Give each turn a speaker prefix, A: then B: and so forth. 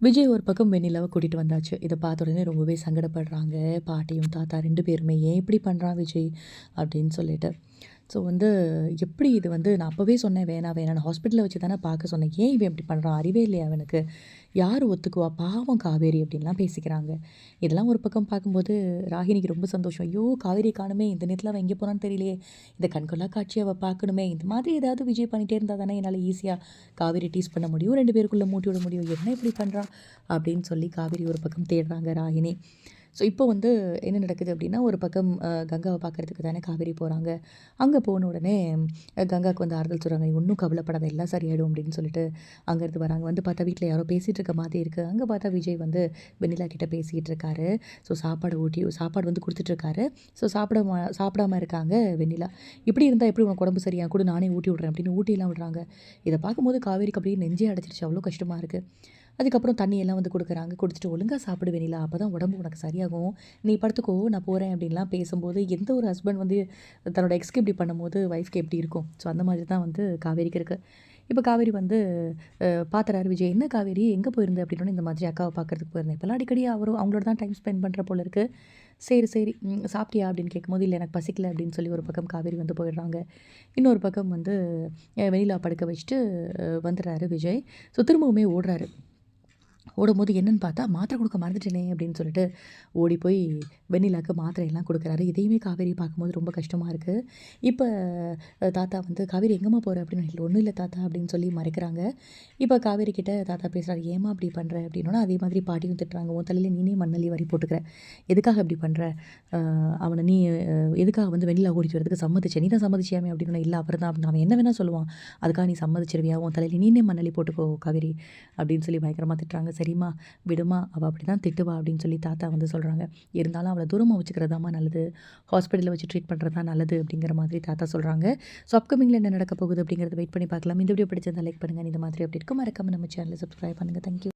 A: விஜய் ஒரு பக்கம் வெண்ணிலாவை கூட்டிகிட்டு வந்தாச்சு. இதை பார்த்த உடனே ரொம்பவே சங்கடப்படுறாங்க. பாட்டியும் தாத்தா ரெண்டு பேருமே ஏன் இப்படி பண்ணுறான் விஜய்? அப்படின்னு சொல்லிட்டு. ஸோ வந்து எப்படி இது வந்து நான் அப்போவே சொன்னேன் வேணாம் வேணாம் ஹாஸ்பிட்டலில் வச்சு தானே பார்க்க சொன்னேன். ஏன் இவன் இப்படி பண்ணுறான் அறிவே இல்லையா அவனுக்கு? யார் ஒத்துக்குவா? பாவம் காவேரி அப்படின்லாம் பேசிக்கிறாங்க. இதெல்லாம் ஒரு பக்கம் பார்க்கும்போது ராகினிக்கு ரொம்ப சந்தோஷம். ஐயோ காவேரி காணுமே இந்த நேரத்தில் அவன் எங்கே போனான்னு தெரியலையே. இந்த கண்கொள்ளா காட்சி அவள் பார்க்கணுமே. இந்த மாதிரி ஏதாவது விஜய் பண்ணிகிட்டே இருந்தால் தானே என்னால் ஈஸியாக காவேரி டீஸ் பண்ண முடியும். ரெண்டு பேருக்குள்ளே மூட்டி விட முடியும். என்ன இப்படி பண்ணுறான் அப்படின்னு சொல்லி காவேரி ஒரு பக்கம் தேடுறாங்க ராகினி. ஸோ இப்போ வந்து என்ன நடக்குது அப்படின்னா ஒரு பக்கம் கங்காவை பார்க்கறதுக்கு தானே காவேரி போகிறாங்க அங்கே போன உடனே கங்காவுக்கு வந்து ஆறுதல் சொல்கிறாங்க ஒன்றும் கவலைப்படாத எல்லாம் சரியாயிடும் அப்படின்னு சொல்லிட்டு அங்கேருந்து வராங்க. வந்து பார்த்தா வீட்டில் யாரோ பேசிகிட்டு இருக்க மாதிரி இருக்குது அங்கே பார்த்தா விஜய் வந்து வெண்ணிலா கிட்ட பேசிகிட்டு இருக்காரு. ஸோ சாப்பாடு ஊட்டி சாப்பாடு வந்து கொடுத்துட்ருக்காரு ஸோ சாப்பிட மா- சாப்பிடாம இருக்காங்க வெண்ணிலா. இப்படி இருந்தால் எப்படி உனக்கு உடம்பு சரியாக கூட நானே ஊட்டி விட்றேன் அப்படின்னு ஊட்டிலாம் விடுறாங்க. இதை பார்க்கும்போது காவேரிக்கு அப்படியே நெஞ்சே அடைச்சிருச்சு அவ்வளோ கஷ்டமாக இருக்குது அதுக்கப்புறம் தண்ணியெல்லாம் வந்து கொடுக்குறாங்க. குடிச்சிட்டு ஒழுங்காக சாப்பிடு வேணிலா அப்போ தான் உடம்பு உனக்கு சரியாகும். நீ படுத்துக்கோ நான் போகிறேன் அப்படின்லாம் பேசும்போது எந்த ஒரு ஹஸ்பண்ட் வந்து தன்னோட எக்ஸ்க்கு இப்படி பண்ணும்போது ஒய்ஃப்க்கு எப்படி இருக்கும்? ஸோ அந்த மாதிரி தான் வந்து காவேரிக்கு இருக்குது இப்போ காவேரி வந்து பார்த்துறாரு விஜய். என்ன காவேரி? எங்கே போயிருந்தேன் அப்படின்னு இந்த மாதிரி அக்காவை பார்க்குறதுக்கு போயிருந்தேன். இப்போலாம் அடிக்கடி அவரும் அவங்களோட தான் டைம் ஸ்பெண்ட் பண்ணுற போல இருக்குது சரி சரி. சாப்பிட்டியா? அப்படின்னு கேட்கும்போது இல்லை எனக்கு பசிக்கல அப்படின்னு சொல்லி ஒரு பக்கம் காவேரி வந்து போயிடுறாங்க. இன்னொரு பக்கம் வந்து வெளியில் படுக்க வச்சுட்டு வந்துடுறாரு விஜய். ஸோ திரும்பவுமே ஓடுறாரு. ஓடும்போது என்னென்னு பார்த்தா மாத்திரை கொடுக்க மறந்துட்டேனே அப்படின்னு சொல்லிட்டு ஓடி போய் வெண்ணிலாக்கு மாத்திரையெல்லாம் கொடுக்குறாரு. இதையுமே காவேரி பார்க்கும்போது ரொம்ப கஷ்டமாக இருக்குது இப்போ தாத்தா வந்து காவேரி எங்கேம்மா போகிற அப்படின்னு இல்லை ஒன்றும் இல்லை தாத்தா அப்படின்னு சொல்லி மறைக்கிறாங்க. இப்போ காவேரி கிட்ட தாத்தா பேசுகிறாரு ஏமா அப்படி பண்ணுற அப்படின்னா அதே மாதிரி பாட்டியும் திட்டுறாங்க. உன் தலையில் நீனே மண்ணலி வரி போட்டுக்கிற. எதுக்காக இப்படி பண்ணுற அவனை நீ எதுக்காக வந்து வெண்ணிலா ஓடிட்டு வரதுக்கு சம்மதிச்ச? நீ தான் சம்மதிச்சியாமே அப்படின்னு இல்லை அப்புறம் தான் அப்படின்னு அவன் என்ன வேணால் சொல்லுவான். அதுக்காக நீ சம்மதிச்சிருவியா? உன் தலையில் நீனே மண்ணலி போட்டுக்கோ காவேரி அப்படின்னு சொல்லி பயங்கரமாக திட்டுறாங்க. சரிம்மா விடுமா அவள் அப்படி தான் திட்டுவா அப்படின்னு சொல்லி தாத்தா வந்து சொல்கிறாங்க இருந்தாலும் அவளை தூரமாக வச்சுக்கிறதாம்மா நல்லது. ஹாஸ்பிட்டலில் வச்சு ட்ரீட் பண்ணுறது தான் நல்லது அப்படிங்கிற மாதிரி தாத்தா சொல்கிறாங்க ஸோ அப்கமிங்கில் என்ன நடக்க போகுது அப்படிங்கிறத வெயிட் பண்ணி பார்க்கலாம். இந்த வீடியோ பிடிச்சிருந்தா லைக் பண்ணுங்கள் இந்த மாதிரி அப்படி இருக்கும் மறக்காம நம்ம சேனலை சப்ஸ்கிரைப் பண்ணுங்கள் தேங்க்யூ